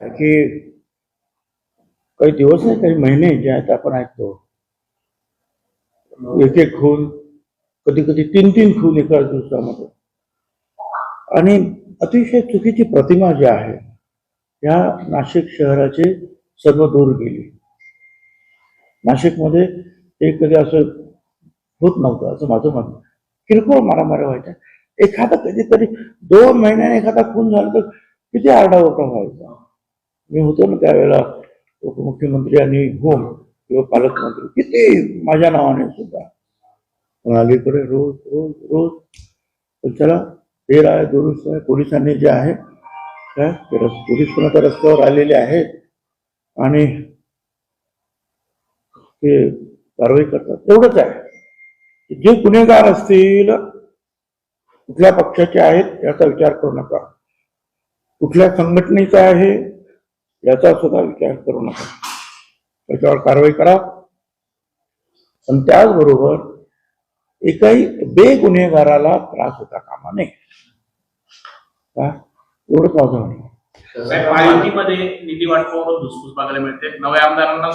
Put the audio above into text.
की काही दिवस नाही काही महिने जे आहेत आपण ऐकतो. एक एक खून कधी कधी तीन तीन खून एकाच दिवसामध्ये. आणि अतिशय चुकीची प्रतिमा जी आहे या नाशिक शहराची सर्व दूर गेली. नाशिकमध्ये ते कधी असं होत नव्हतं असं माझं म्हणणं किरकोळ मारामाऱ्या व्हायच्या. एखादा कधीतरी दोन महिन्याने एखादा खून झाला तर किती आरडाओरडा व्हायचा. मी होतो ना त्यावेळेला उपमुख्यमंत्री आणि होम किंवा पालकमंत्री. किती माझ्या नावाने सुद्धा. पण अलीकडे रोज रोज रोज. पण चला तेर आहे दुरुस्त आहे. पोलिसांनी जे आहे काय रस- पोलीस पण आता रस्त्यावर आलेले आहेत. आणि ते कारवाई करतात. एवढंच आहे. जे गुन्हेगार असतील कुठल्या पक्षाचे आहेत याचा विचार करू नका. कुठल्या संघटनेचा आहे याचा सुद्धा विचार करू नका. त्याच्यावर कारवाई करा. पण त्याचबरोबर एकाही बेगुन्हेगाराला त्रास होता कामा नये. का एवढंच माझं म्हणणं निधी वाटपावर धुसफूस बघायला मिळते. नव्या आमदारांना